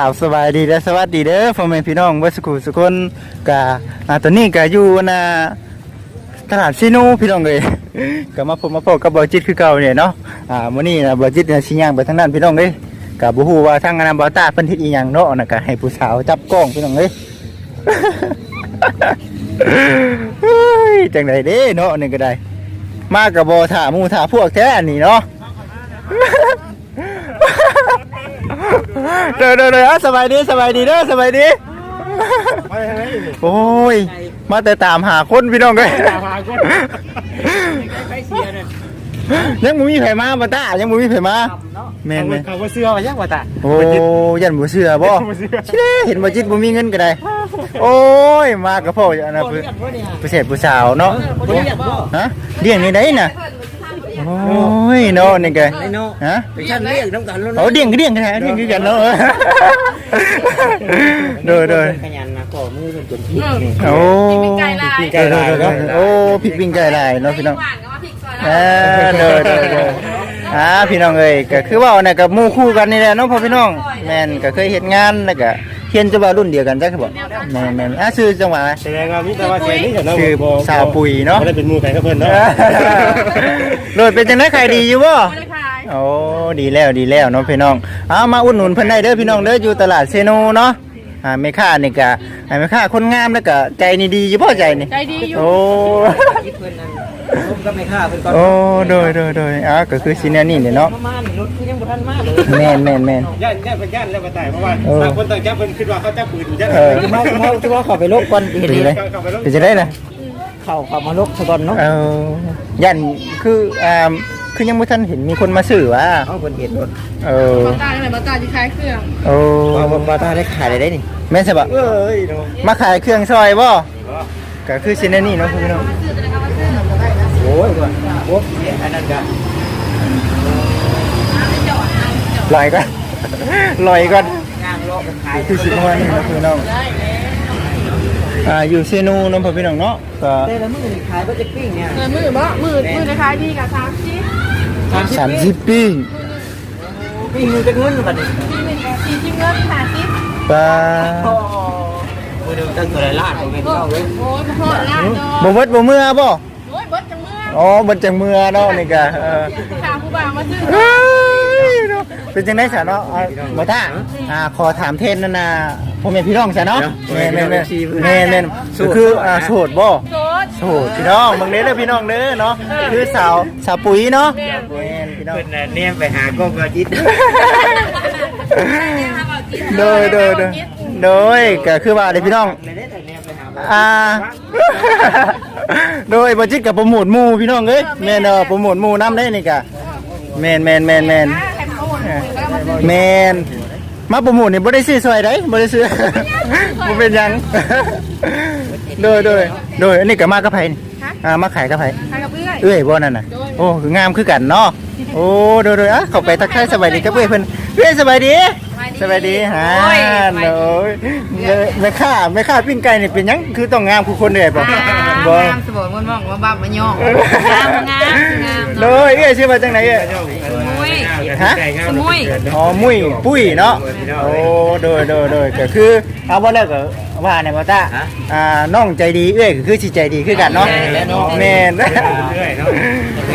กล่าวสบายดีและสวัสดีเด้อพ่อแม่พี่น้องเบ่สุขุสุคนกะอ่าตอนนี้ก็อยู่นะตลาดซีนูพี่น้องเอ้ยก็มาพบมาพบกับบ่จิตคือเก่าเนี่ยเนาะอ่ามื้อนี้นะบ่จิตเนี่ยสิย่างไปทางนั้นพี่น้องเอ้ยก็บ่ฮู้ว่าทางอนาบ่ตาเพิ่นเฮ็ดอีหยังเนาะน่ะก็ให้ผู้สาวจับกล้องพี่น้องเอ้ยเฮ้ยจังไดเด้เนาะนี่ก็ได้ มากับบ่ถาหมู่ถาพวกแท้นนี้เนาะ เด้อเด้อเด้ออะสบายดีสบายดีเด้อสบายดี โอ้ย มาแต่ตามหาคนพี่น้องเลยตามหาคนไปเสียนั่นยังบ่มีไผมาบ่ตายังบ่มีไผมาแม่นแม่นเขาว่เสื้อมายังว่าตาโอ้ยันบ่เชื่อบ่บ่เชื่อชิเด้เห็นบ่จิตบ่มีเงินก็ได้ โอ้ย มากับพ่ออย่างนั้นเพิ่นเรียกบ่เนี่ยผู้เสพผู้สาวเนาะฮะเลี้ยงนี่ได้น่ะ โอ้ยเนาะนี่ไงไอ้เนาะฮะไปชั้นเรียกน้ำกันแล้วโอ้เลี้ยงก็เลี้ยงกันแท้เลี้ยงคือกันเนาะโดยโดยขยันนะก่อมือจนที่นี่โอ้ปิ้งไก่ลายปิ้งไก่ลายเนาะโอ้พริกปิ้งไก่ลายเนาะพี่น้องหวานกับว่าพริกซอยเออเด้อเด้อเด้ออ่าพี่น้องเอ้ยก็คือว่าเนี่ยกับหมู่คู่กันนี่แหละเนาะพ่อพี่น้องแม่นก็เคยเฮ็ดงานแล้วก็ เฮียนจะว่ารุ่นเดียวกันจักคือบ่แม่นแม่นอะชื่อจังหวะแสดงว่ามีแต่ว่าเสียนี่เห็นเนาะชื่อสาวปุ๋ยเนาะไม่ได้เป็นหมู่ใครก็เพิ่นเนาะโดยเป็นจังได๋ขายดีอยู่บ่ ไม่ได้ขายโอ้ดีแล้วดีแล้วเนาะพี่น้องเอามาอุดหนุนเพิ่นได้เด้อพี่น้องเด้ออยู่ตลาดเซโนเนาะ อ่าแม่ค้านี่ก็ให้แม่ค้าคนงามแล้วก็ใจนี่ดีอยู่บ่ใจนี่ใจดีอยู่โอ้คิดเพิ่นนั่นผมก็ไม่ฆ่าเพิ่นก่อนโอ้โดยโดยโดยอะก็คือสิแนวนี้นี่เนาะประมาณรถคือยังบ่ทันมาเลยแม่นแม่นแม่นย่านย่านเป็นย่านแล้วมาตายเพราะว่าเออต่างคนต่างจับเพิ่นคิดว่าเขาจับปืนอยู่ย่านเออมามาจะว่าเข้าไปลบก่อนเห็นเป็นดิจังไดเป็นจังไดนะเข้าเข้ามาลบซะก่อนเนาะเออยันคืออ่า คือยังบ่ทันเห็นมีคนมาซื้อว่าเอาเพิ่นเห็นรถเออตาเนี่ยมาตาจะขายเครื่องโอ้ว่าบ่ตาได้ขายได้นี่แม่นใช่ปะเอ้ยเนาะมาขายเครื่องซอยบ่ก็คือสิแนวนี้เนาะพี่น้องซื้อจะได้ก็มาซื้อโอ้ยว่าโอ้ยอันนั้นก็จอดนะจอดลอยก่อนลอยก่อนย่างเลาะขายคือสิประมาณนี้นะพี่น้องได้เลยอ่าอยู่เซนูเนาะพี่น้องเนาะก็แต่ละมื้อนี่ขายบ่จะปิ้งเนี่ยเงินมือบ่มือมือจะขายดีกับสามชิ้น 30ปีปิ้งมือจะเงินบัดนี้ที่หนึ่งกับสี่ชิ้นเงินหาชิ้นปลามือนึงตั้งตัวละล้านบ่แม่นโอ้เท่าเลยโหโทษล้านดอบ่เบิดบ่เมื่อบ่โอ้ยเบิดจังเมื่ออ๋อเบิดจังเมื่อเนาะนี่ก็เออข่าวผู้บ่าวมาซื้อเอ้ยเนาะเป็นจังได๋ซะเนาะอ่าบ่ท่าอ่าขอถามเทนนั่นน่ะพ่อแม่พี่น้องซะเนาะแม่นแม่นแม่นแม่นแม่นก็คืออ่าโสดบ่โสด โอ้พี่น้องเบิ่งเด้อเด้อพี่น้องเด้อเนาะคือสาวสาวปุ๋ยเนาะแม่นพี่น้องเพิ่นน่ะเนี่ยไปหากล้องกระจิตโดยโดยโดยโดยก็คือว่าเด้อพี่น้องไม่ได้แต่เนี่ยไปหาอ่า โดยบ่จิตกับโปรโมทหมู่พี่น้องเอ้ยแม่นเนาะโปรโมทหมู่นํได้นี่ก็แม่นแม่นแม่นแม่นแถมโอนแล้วก็มาซื้อแม่น มาโปรโมทนี่บ่ได้ซื้อซอยได้บ่ได้ซื้อบ่เป็นหยังโดยโดยโดยอันนี้ก็มากับไผนี่อ่ามาขายกับไผขายกับเพื่อนเอ้ยบ่นั่นน่ะโอ้คืองามคือกันเนาะโอ้โดยโดยอะเข้าไปทักทายสบายดีครับเอ้ยเพิ่นเอ้ยสบายดีสบายดีฮะโอ้ยแม่ค้าแม่ค้าปิ้งไก่นี่เป็นหยังคือต้องงามคือคนเด้บ่บ่งามสมบูรณ์มันมองว่าบ้ามันย่องงามงามงามโดยเอ้ยชื่อว่าจังไหนเอ้ยมุ้ ยฮะสมุยอ๋อมุ้ยปุ้ยเนาะโอ้โดยโดยโดยก็คือเอาบ่แล้วก็ว่าเนี่ยบ่ตาอ่าน้องใจดีเอ้ยก็คือสิใจดีคือกันเนาะแม่นเรื่อยเนาะ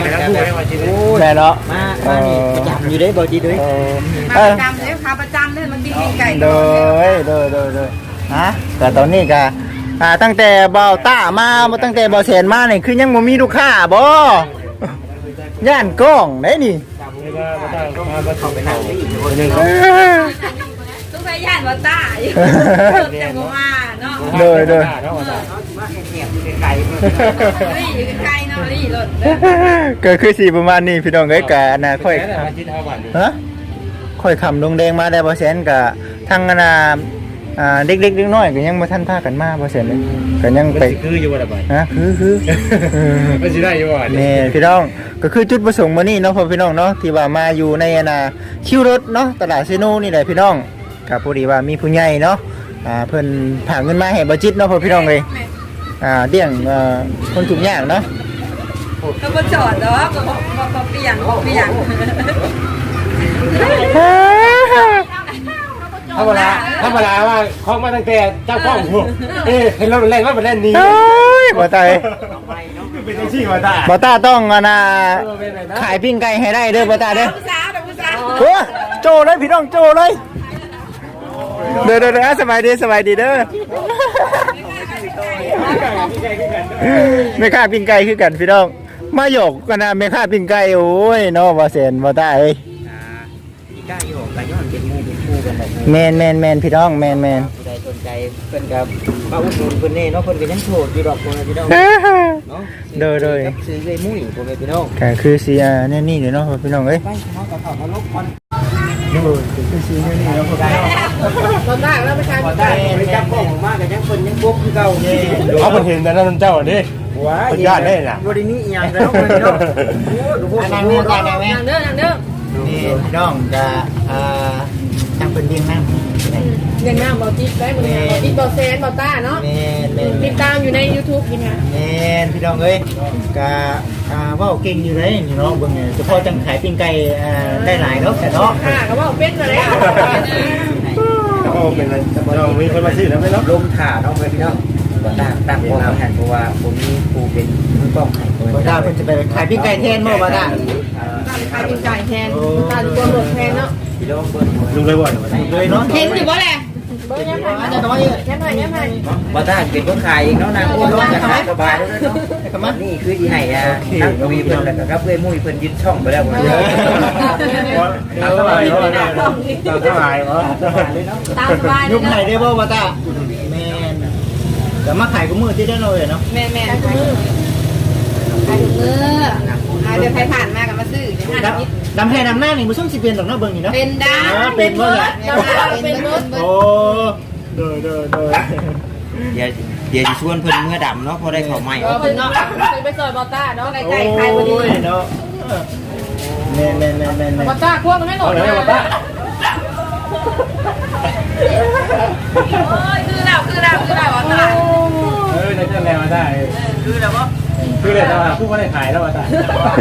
แล้วพูดให้ว่าสิโอ้แม่เนาะมามานี่ประจำอยู่ได้บ่จิตด้วยเออมาเอปอระจำเลยค่ะประจำเลยมันปิ้งไก่โดยโดยโดยโดยฮะแต่ตอนนี้ก็อ่าตั้งแต่เบาต้ามาบ่ตั้งแต่เบาแสนมานี่คือยังบ่มีลูกค้าบ่ย่านกล้องได้นี่ เรียกว่าบ่ต้มาบ่ต้องไปนั่งนี่อีกคนนึงทุกสายย่านว่าตายู่จังว่าเนาะโดยโดยเนาะว่าตามาแอบๆไกลๆนี่อยู่ใกล้ๆเนาะนี่รถก็คือสีประมาณนี้พี่น้องเอ้ยกะนะค่อยค่อาบัตฮะค่อยคำลงแดงมาได้บ่แสนกะทางอนา อ่าเด็กๆเล็กน้อยก็ยังบ่ทันพากันมาบ่แสนเลยก็ยังมันไปสิคืออยู่บ่ล่ะบัดฮะคือคือเออมันสิได้อยู่บ่นี่พี่น้องก็คือจุดประสงค์มื้อนี้เนาะพ่อพี่น้องเนาะที่ว่ามาอยู่ในอนาคิวรถเนาะตลาดเซโนนี่แหละพี่น้องก็พอดีว่ามีผู้ใหญ่เนาะอ่าเพิ่นผากเงินมาให้บ่จิตเนาะพ่อพี่น้องเลยอ่าเลี้ยงเอ่อคนทุกอย่างเนาะก็มาจอดเนาะก็ก็เปลี่ยนเปลี่ยนเธรรมดาธรรมดาว่าคล้องมาตั้งแต่เจ้ากล้องพวกเอ๊ะเห็นรถเล่นรถมันเล่นนี้เอ้ยบ่ตายเป็นที่มาได้บ่ตาต้องอะนะขายปิ้งไก่ให้ได้เด้อบ่ตาเด้อผู้สาวแต่ผู้สาวโอ้โจเลยพี่น้องโจเลยเด้อเด้อเด้อสบายดีสบายดีเด้อไม่ค่าปิ้งไก่คือกันพี่น้องมาหยกกันนะไม่ค่าปิ้งไก่โอ้ยเนาะบ่เซนบ่ตาเอ้ย อีกล้าอยู่ไปย้อนเป็นหมู่เป็นคู่กัน แบบแมนแมนแมนพี่น้องแมนแมนผู้ใดสนใจเพิ่นกับมาอุดหนุนเพิ่นนี่เนาะเพิ่นก็ยังโสดอยู่ดอกพ่อแม่พี่น้องเนาะเด้อเด้อกับซื้อเลยมุ้ยพ่อแม่พี่น้องก็คือสีอ่าแน่นี่เดี๋ยวเนาะพี่น้องเอ้ยไปเฮาก็เข้ามาลบก่อนเด้อคือสีแน่นี่เนาะพี่น้องตอนแรกแล้วไม่ใช่บ่ได้ไปจับกล้องออกมาก็ยังเพิ่นยังปุ๊บคือเก่านี่เขาเป็นเห็นแต่นั่นเจ้าดิว้าสุดยอดเลยน่ะบ่ได้มีอีหยังแล้วพ่อแม่พี่น้องโอ้ดูพวกอันนี้นั้นเนาะแม่กันนะแม่อย่างเด้ออย่างเด้อนี่พี่น้องจะอ่าทางเป็นเลี้ยงน้ำอย่างน้ำเบาจิ๊บได้มึงเบาจิ๊บเบาเซนเบาต้าเนาะ แม่นแม่นติดตามอยู่ใน YouTube กินค่ะแม่นพี่น้องเอ้ยก็อ่าเว้าเก่งอยู่เลยนี่เนาะเบิ่งเนี่ยเฉพาะจังขายปิ้งไก่อ่าได้หลายเนาะแต่เนาะค่ะก็บอกเป็นมาแล้วเขาเป็นเรามีคนมาซื้อแล้วไหมเนาะลมถ่าเนาะพ่อแม่พี่น้องบ่ต่างต่างบ่แทนเพราะว่าผมมีผู้เป็นมือกล้องให้พ่อบ่แม่พี่ได้น้องเพิ่นจะไปขายปิ้งไก่แทนบ่บ่ได้ตาขายเป็นไก่แทนตาตัวหลดแทนเนาะพี่น้องเบิ่ง ลุงเลยบ่นเลยเนาะเห็นอยู่บ่แหละเบิ้งยังไงอาจจะน้อยยังไงยังไงบ่ต่างเป็นคนขายเองเนาะนางโอ้ยจะขายสบายแล้วเนาะก็มานี่คืออีไห้อะนักวีเพิ่นแล้วก็กับเอ้ยมุ้ยเพิ่นยึดช่องไปแล้วบ่ตามสบายเนาะตามสบายเนาะตามสบายยุคไหนได้บ่บ่ตาแม่นก็มาขายกูมือที่ได้เลยเนาะแม่แม่ขายถุงมือขายถุงมืออ่าเดี๋ยวใครผ่านมากับมาซื้อเดี๋ยวห้าดนิ ดำดำให้ดำหน้านี่บ่ช่วงสิเป็นดอกเนาะเบิ่งนี่เนาะเป็นดาอ๋อเป็นบ่ล่ะเป็นเบิร์ดโอ้เด้อเด้อเด้อเดี๋ยวเดี๋ยวสิชวนเพิ่นเมื่อดำเนาะพอได้เข้าใหม่ก็เป็นเนาะไปซอยบอต้าเนาะใกโอ้ล้ๆใครพอดียเนาะแม่นแม่นแม่นแม่นแม่นบอต้าพวกมันไม่หลดนะคือเราคือเราคือเราบอต้าเออจะแรงมาได้คือแล้วบ่ คือเลยแต่ว่าผู้ก็ได้ขายแล้วมาได้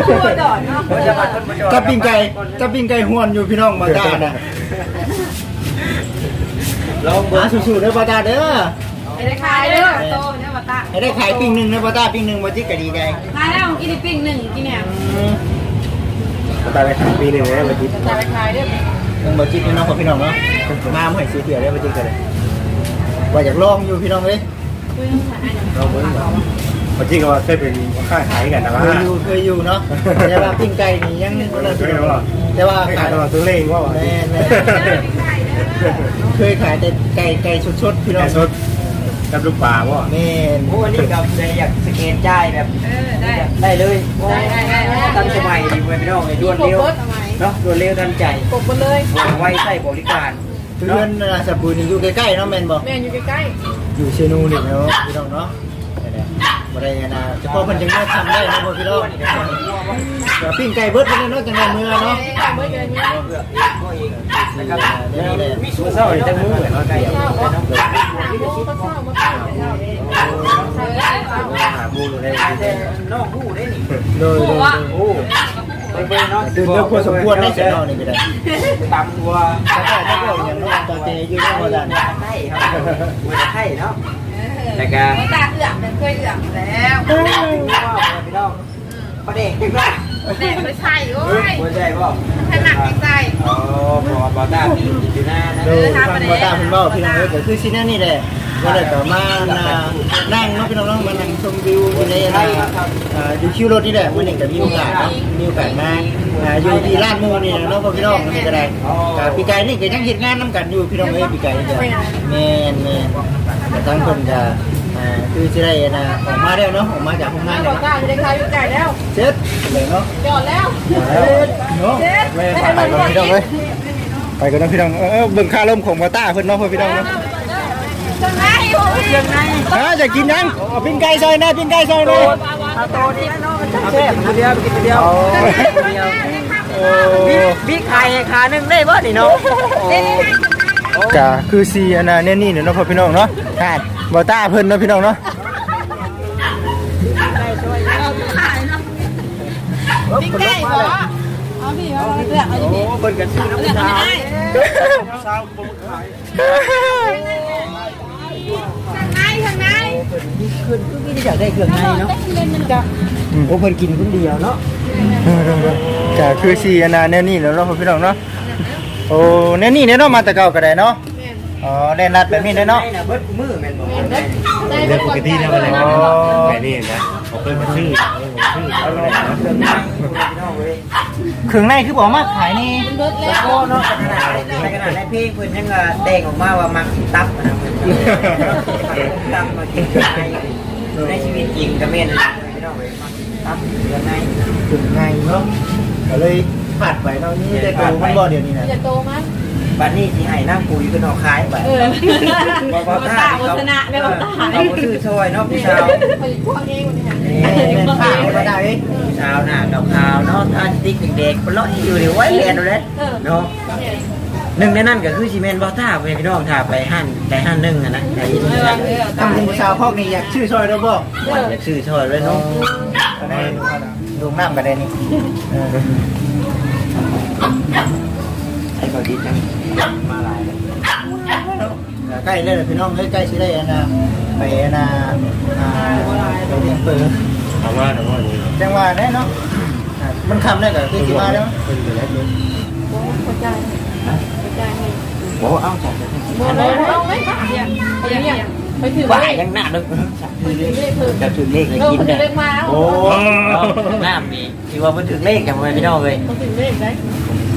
ตัวดอดเนาะบ่จะมาเพิ่นบ่จอดจับปิ้งไก่จับปิ้งไก่ห้วนอยู่พี่น้องบ่ตาน่ะลองมาเบิ่งสู้ๆเด้อบ่ตาเด้อไม่ได้ขายเด้อโตเนี่ยบอต้าให้ได้ขายปิ้งหนึงนะบ่ตาปิ้งหนึงบ่จิก็ดีใจขายแล้วกินปิ้งหนึ่งกินเนี่ยอืมตายไปขายปีหนึ่งเลยวันที่จะไปขายเด้อเบิ่งบ่จิพี่น้องของพี่น้องเนาะมาบ่ให้ซื้อเที่ยวได้บ่จิก็ได้ว่าอยากลองอยู่พี่น้องเอ้ยคุยต้องขาย เราเบิ้งวันที่ก็เคยเป็นค่าขายกันนะเคว่ายอยู่เคยอยู่เนาะแต่ว่าปิ้งไก่นี่ยังบ่ได้เคยหรอแต่ว่าขาขายยตลอดตัวเล่งว่าแม่นแม่นเคยขายแต่ไก่ไก่สดๆพี่น้อแต่งสดกับลูกปลาว่าแม่นโอ้อันนี้กับอยากสแกนจ่ายแบบเออได้ได้เลยได้ได้ได้ได้ทันสมัยดีเว้ยพี่น้องไอ้รวดเร็วทำไมเนาะรวดเร็วทันใจกบหมดเลยไว้ใช้บริการเพื่อนน่ะสบู่นี่อยู่ใกล้ๆเนาะแม่นบ่แม่อยู่ใกล้อยู่เชนูนี่เนาะพี่น้องเนาะ บ่ได้นะเฉพาะเพิ่นจังได๋ทำได้นะพ่อพี่น้องก็ปิ้งไก่เบิดเพิ่นเนาะจังได๋มื้อเนาะได้เมื่อเดือนนี้เพื่ออีกก็อีกนะครับนี่แหละมีสูตรเศร้าจะมือเหมือนว่าไก่เช้าก็เช้าก็เช้าก็เช้าก็เช้าเช้าเองเช้าเช้าหามูเลยแต่นอกผู้ได้นี่โดยโดยโอ้ไปเบิ่งเนาะตื่นเต้นพอสมควรได้เสียเนาะนี่ก็ได้ตำตัวถ้าได้ถ้าอย่างน้องตาเตอยู่เนาะว่าซั่นไข่ครับมันจะไข่เนาะ แต่ก็ตาเอื้อมเป็นเคยเอื้อมแล้วพี่น้องประเด็กพี่น้อง แม่ไม่ใช่โอ้ยหัวใจป่ะให้หนักใส่อ๋อพอบอต้ามีอยู่หน้านะโดยฟังบ่ตาเพิ่นเว้าพี่น้องเอ้ยก็คือสิแนวนี้แหละก็ได้ก็มาน่ะนั่งเนาะพี่น้องเนาะมานั่งชมวิวอยู่ในอ่าอ่าอยู่คิวรถนี่แหละมื้อนี้ก็มีโอกาสเนาะมีโอกาสมาอ่าอยู่ที่ร้านหมูนี่เนาะพ่อพี่น้องนี่ก็ได้ก็ปีกายนี่ก็ยังเฮ็ดงานนํกันอยู่พี่น้องเอ้ยปีกายนี่ก็แม่นแม่นแต่ทั้งเพิ่นก็ อ่าคือสิได้นะออกมาแล้วเนาะออกมาจากโรงงานบแล้วตาจะได้ขายอยู่ไก่แล้วเสร็จเลยเนาะจอดแล้วเนาะเด็ดไปไปก่อนพี่น้องเอ้ยไปก่อนนะพี่น้องเออเบิ่งค่าลมของบ่ตาเพิ่นเนาะพ่อพี่น้องเนาะจังไงโอ้ยยังไงฮะจะกินยังปิ้งไก่ซอยนะปิ้งไก่ซอยนะเอาตัวนี้เนาะมันแซ่บเดียวกินเดียวโอ้บิ๊กไข่ขาหนึ่งได้บ่นี่เนาะก็คือซีอันน่ะเนี่ยนี่เนาะพ่อพี่น้องเนาะฮะ บ่ต้าเพิ่นเนาะพี่น้องเนาะปิ้งไก่เหรอเอาพี่เอาเลือกเอาดิพี่เบิ่งกันชื่อน้ำเลือกตาเอาไม่ได้สาวบ่มาขายทางไหนทางไหนเพิ่นนี่ขึ้นคือมีอยากได้เครื่องในเนาะจ้ะโอ้เพิ่นกินคนเดียวเนาะก็คือสีอนนั้นแนวนี้แล้วเนาะพี่น้องเนาะโอ้แนวนี้เนี่ยเนาะมาแต่เก่าก็ได้เนาะ อ๋อได้นัดแบบนี้ได้เนาะในน่ะเบิดมือแม่นบ่เรื่องปกตินะอะไรนะแต่นี่นะเขาเคยมาซื้อซื้อเอาเลยนะเครื่องในพี่น้องเว้ยเครื่องในคือบอกมาขายนี่เบิดแล้วโอ้เนาะขนาดในขนาดในเพลงเพิ่นยังว่าแต่งออกมาว่ามักตับนะเพิ่นตับมากินในชีวิตจริงก็แม่นพี่น้องเว้ยมักตับเครื่องในเครื่องในเนาะก็เลยผัดไปเนาะนี่ได้ตัวมันบ่เดี๋ยวนี้นะจะโตมั้ย บัดนี้สิให้น้ำปุ๋ยเพิ่นเอาขายบัดเออบ่บ่ตาวัฒนะแม่บอกตาเขาบ่ซื้อซอยเนาะพี่สาวผลิตพวกเองวันนี้นี่เป็นข้าวบ่ได้พี่สาวหน้าขาวๆเนาะทาติ๊กเด็กๆปลอยอยู่นี่ไว้เรียนเอาเด้เนาะหนึ่งในนั้นก็คือซีเมนต์บอท่าไปพี่น้องท่าไปห้านไปห้านหนึ่งอะนะในอินเดียทำเป็นชาวพอกนี่อยากชื่อซอยได้บ่อยากซื้อช่วยไว้เนาะก็ได้ดูน้ำก็ได้นี่เออไอ้เขาดีจัง มาหลายใกล้เลยพี่น้องเอ้ยใกล้สิได้อันนะไปอันนะอ่าไปเลี้ยงเปิดถามว่าถามว่านี่จังหวะได้เนาะอ่ามันคำได้ก็คือสิมาแล้วเป็นไปแล้วเข้าใจเข้าใจโอ้เอ้าจัดโมโนเอาไหมเนี่ยเนี่ยไปถือว่ายังหน้าดึกไปถือเลขเพิ่มจะถึงเลขเลยเออกินไปถืได้อเลขมาแล้วโอ้หน้ามีที่ว่ามันถึงเลขกันไปพี่น้องเลยถือเลขได้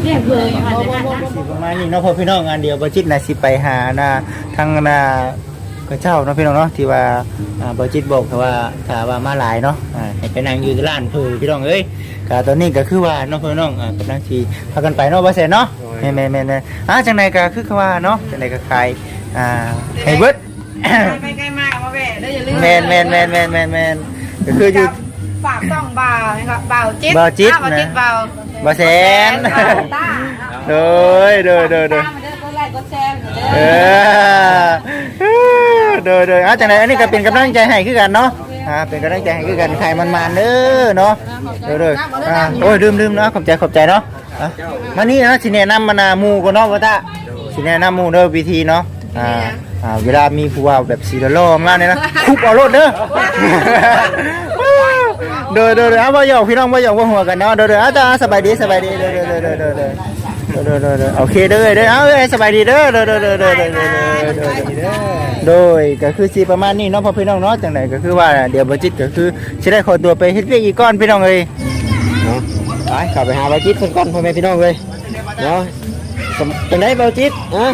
เลขเพิ่มมาเลยนะสิประมาณนี้เนาะพอพี่น้องงานเดียวบ่จิตน่ะสิไปหาน่ะทางน่ะพระเจ้าเนาะพี่น้องเนาะที่ว่าอ่าบ่จิตบอกแต่ว่าถ้าว่ามาหลายเนาะอ่าให้ไปนั่งอยู่ที่ร้านเพิ่นพี่น้องเอ้ยก็ตอนนี้ก็คือว่าเนาะพี่น้องอ่ากำลังสิพากันไปเนาะบ่แซ่นเนาะแม่นๆๆๆอ่าจังไดก็คือคือว่าเนาะจังไดก็ขายอ่าให้เบิดไปใกล้มากมาแม่ได้อย่าลืมแมนแมนแมนแมนแมนแมนก็คืออยู่ฝากต้องเบานะครับเบาจิ๊บเบาจิ๊บเบาจิ๊ บนะเบาบาแสนต้าโดยโดยโดยโดยต้ามันจะก็ไล่ก็แซมอยู่เอเด้ออโดยโดยอะจังไหนอันนี้ก็เป็นกำลังใจให้คือกันเนาะอ่าเป็นกำลังใจให้คือกันใครมันมาเด้อเนาะโดยโดยอ่าโอ้ยลืมลืมเนาะขอบใจขอบใจเนาะอะมานี่นะสิแนะนำมานาหมูก็เนาะว่าตาสิแนะนำหมูเด้อวิธีเนาะอ่าอ่าเวลามีผู้ว่าแบบสีโลมาเนี่ยนะคุบเอารถเด้อ เด้อเด้อเด้อเอาบ่หยอกพี่น้องบ่หยอกบ่าหัวกันเนาะเด้อเด้ออาตาสบายดีสบายดีเด้อเด้อเด้อเด้อเด้อเด้อเด้อเด้อเด้อโอเคเด้อเด้อเอาเอ้ยสบายดีเด้อเด้อเด้อเด้อเด้อเด้อเด้อเด้อเด้อโดยก็คือสิประมาณนี้เนาะพ่อพี่น้องเนาะจังไดก็คือว่าเดี๋ยวบ่จิตก็คือสิได้ขอตัวไปเฮ็ดเวียกอีกก่อนพี่น้องเอ้ยเนาะไปเข้าไปหาบาจิตเพิ่นก่อนพ่อแม่พี่น้องเลยเนาะเป็นไงเบาจิตฮะ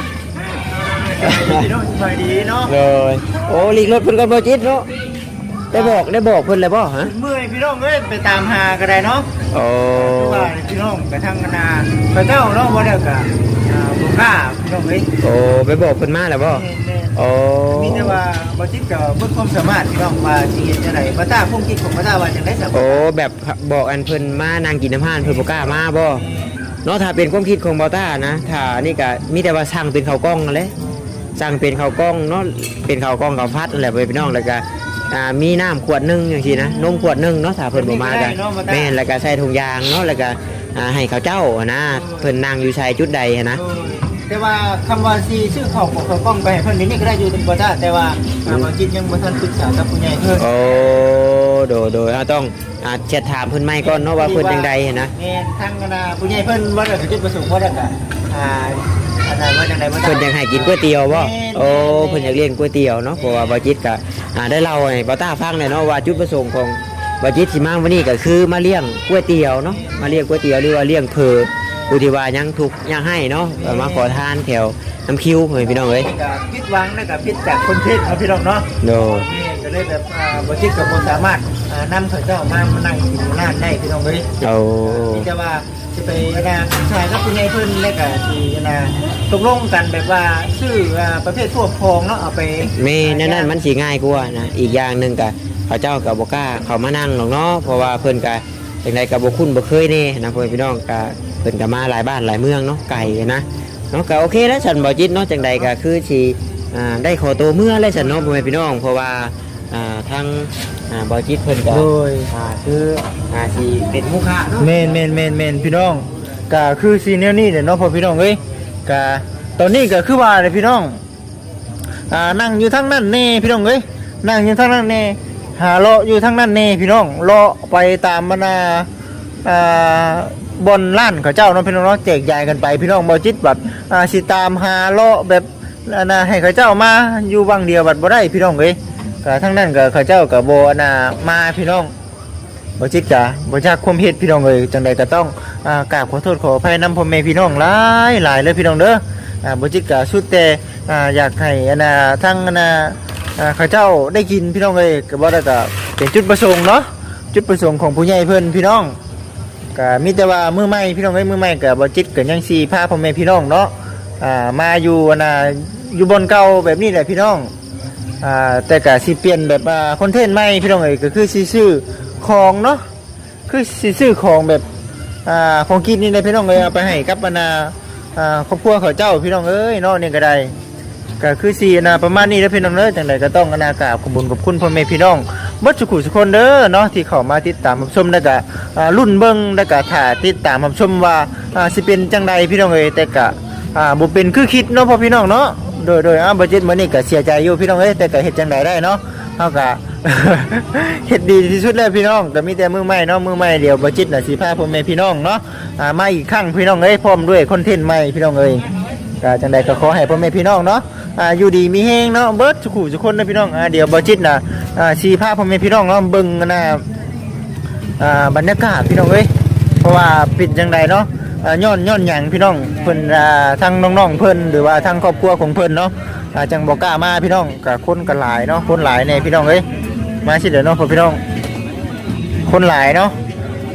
พี่น้องสบายดีเนาะเลยโอ้ลีกรถเพิ่นก่อนบาจิตเนาะ ได้บอกได้บอกเพิ่นเลยบ่ฮะเมื่อยพี่น้องเอ้ยไปตามหาก็ได้เนาะโอ้ว่าพี่น้องไปทางนาไปเจ้าเนาะบ่ได้ก็อ่าบ่กล้าพี่น้องเอ้ยโอ้ไปบอกเพิ่นมาแล้วบ่โอ้มีแต่ว่าบ่จิตก็เบิ่งความสามารถพี่น้องว่าสิเฮ็ดจังไดบ่ตาคงคิดของบ่ตาว่าจังได๋ซะโอ้แบบบอกอันเพิ่นมานางกินน้ำห่านเพิ่นบ่กล้ามาบ่เนาะถ้าเป็นความคิดของเบาต้านะถ้านี่ก็มีแต่ว่าสั่งเป็นข้าวกล้องนั่นแหละสั่งเป็นข้าวกล้องเนาะเป็นข้าวกล้องข้าวพัดนั่นแหละไปพี่น้องแล้วก็ อ่ามีน้ำขวดหนึงอย่างซี่นะนมขวดหนึงเนาะถ้าเพิ่นบ่มาก็แม่นแล้วก็ใส่ถุงยางเนาะแล้วก็อ่าให้ข้าวเจ้าอะนะเพิ่นนั่งอยู่ชายจุดใดอะนะ แต่ว่าคำว่าสีชื่อของของเขากล้องไปให้เพิ่นนี่ก็ได้อยู่ถึงบ่ได้แต่ว่าอ่าบางจิตยังบ่ทันปรึกษากับผู้ใหญ่เพิ่นโอ้โดยโดยเราต้องอ่าเช็ดถามเพิ่นไม่ก่อนเนาะว่าเพิ่นจังใดอะนะ แม่นทางคณะผู้ใหญ่เพิ่นบ่ได้จุดประสงค์บ่ได้ก็อ่า อันนั้นว่าจังได๋บ่เพิ่นอยากให้กินก๋วยเตี๋ยวบ่โอ้เพิ่นอยากเลี้ยงก๋วยเตี๋ยวเนาะเพราะว่าบาจิตก็อ่าได้เล่าให้ป้าต้าฟังเลยเนาะว่าจุดประสงค์ของบาจิตสิมาวันนี้ก็คือมาเลี้ยงก๋วยเตี๋ยวเนาะมาเลี้ยงก๋วยเตี๋ยวหรือว่าเลี้ยงเพอ ผู้ที่ว่ายังทุกข์ยังให้เนาะก็มาขอทานแถวน้ำคิวเพิ่นพี่น้องเอ้ยก็ผิดหวังแล้วก็ผิดจากคนเทศเอาพี่น้องเนาะโดยนี่ก็เลยแบบอ่าบ่จิตก็บ่สามารถอ่านำเขาเจ้ามามานั่งกินอยู่ร้านได้พี่น้องเอ้ยเอานี่จะว่าจะไปนะชายกับผู้ใหญ่เพิ่นแล้วก็สินะตกลงกันแบบว่าชื่ออ่าประเภททั่วพองเนาะเอาไปแม่นั่นนั่นมันสิง่ายกว่านะอีกอย่างหนึงก็เขาเจ้าก็บ่กล้าเข้ามานั่งหรอกเนาะเพราะว่าเพิ่นก็จังไดก็บ่คุ้นบ่เคยแน่นะพ่อแม่พี่น้องก็ เพิ่นก็มาหลายบ้านหลายเมืองเนาะไกลนะเนาะก็โอเคแล้วฉันบ่จิตเนาะจังใดก็คือสิอ่าได้ขอตัวเมื่อแล้วฉันเนาะพ่อแม่พี่น้อง เพราะว่าอ่าทางอ่าบ่จิตเพิ่นก็โดย อ่าคืออ่าสิเป็นมุขะเนาะเมนเมนเมนเมนพี่น้องก็คือซีเนียนี่เดี๋ยวเนาะพอพี่น้องเอ้ยกะตอนนี้ก็คือว่าเลยพี่น้องอ่านั่งอยู่ทั้งนั้นนี่พี่น้องเอ้ยนั่งอยู่ทั้งนั้นนี่หาเลาะอยู่ทั้งนั้นนี่พี่น้องเลาะไปตามบรรดาอ่า บนล้านเขาเจ้าเนาะพี่น้องแจกจ่ายกันไป พี่น้องบ่จิตแบบอ่าสิตามหาเลาะแบบอันน่ะให้เขาเจ้ามาอยู่วังเดียวบัดบ่ได้พี่น้องเอ้ยก็ทั้งนั้นก็เขาเจ้าก็บ่อันน่ะมาพี่น้องบ่จิตกะบ่จักความเฮ็ดพี่น้องเอ้ยจังใดก็ต้องอ่ากราบขอโทษขออภัยนำพ่อแม่พี่น้องหลายหลายเลยพี่น้องเด้ออ่าบ่จิตกะสุดแต่อ่าอยากให้อันน่ะทั้งอันน่ะอ่าเขาเจ้าได้กินพี่น้องเอ้ยก็บ่ได้ก็เป็นจุดประสงค์เนาะจุดประสงค์ของผู้ใหญ่เพิ่นพี่น้อง ก็มีแต่ว่ามือใหม่พี่น้องเอ้ยมือใหม่ก็บ่จิตก็ยังสิพาพ่อแม่พี่น้องเนาะอ่ามาอยู่น่ะอยู่บนเก่าแบบนี้แหละพี่น้องอ่าแต่ก็สิเปลี่ยนแบบอ่าคอนเทนต์ใหม่พี่น้องเอ้ยก็คือสิซื้อของเนาะคือสิซื้อของแบบอ่าของกินนี่เลยพี่น้องเอ้ยเอาไปให้กับบรรดาอ่าครอบครัวเขาเจ้าพี่น้องเอ้ยเนาะนี่ก็ได้ก็คือสินะประมาณนี้แล้วพี่น้องเด้อจังไดก็ต้องอนากาบขอบคุญขอบคุณพ่อแม่พี่น้อง เบ่สุขุสุคนเด้อเนาะที่เข้ามาติดตามรับชมแล้วก็อ่ารุ่นเบิ่งแล้วก็ถ่าติดตามรับชมว่าอ่าสิเป็นจังใดพี่น้องเอ้ยแต่ก็อ่าบ่เป็นคือคิดเนาะพ่อพี่น้องเนาะโดยโดยอ่าบัจเจ็ตมื้อนี้ก็เสียใจอยู่พี่น้องเอ้ยแต่ก็เฮ็ดจังไดได้เนาะเฮาก็ เฮ็ดดีที่สุดแล้วพี่น้องก็มีแต่มือใหม่เนาะมือใหม่เดียวบัจเจ็ตน่ะสิพาพ่อแม่พี่น้องเนาะอ่ามาอีกครั้งพี่น้องเอ้ยพร้อมด้วยคอนเทนต์ใหม่พี่น้องเอ้ยก็จังไดก็ขอให้พ่อแม่พี่น้องเนาะ อ่าอยู่ดีมีแฮงเนาะเบิดทุกคู่ทุคนนะพี่น้องอ่าเดี๋ยวบัจเจ็ตนะอ่าสิพาพ่อแม่พี่น้องเนาะเบิ่งนะอ่าบรรยากาศพี่น้องเอ้ยเพราะว่าป็นจังไดเนาะอ่าย้อนย้อนหยังพี่น้องเพิ่นอ่าทางน้องๆเพิ่นหรือว่าทางครอบครัวของเพิ่นเนาะอ่าจังบ่กกล้ามาพี่น้องกับคนก็หลายเนาะคนหลายแน่พี่น้องเอ้ยมาสิเดี๋ยวเนาะพ่อพี่น้อง คนหลายเนาะ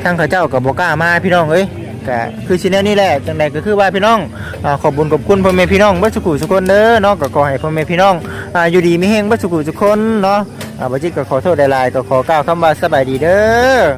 ทางเขาเจ้ากับบ่กล้ามาพี่น้องเอ้ย ก็คือสิแนวนี้แหละจังใดก็คือว่าพี่น้องอ่าขอบุญขอบคุณพ่อแม่พี่น้องเบัสุขุสุกคนเด้อเนาะก็ขอให้พ่อแม่พี่น้องอ่าอยู่ดีมีแฮงเบัสุขุสุกคนเนาะอ่าบัจิตก็ขอโทษหลายๆก็ขอกล่าวคำว่าสบายดีเด้อ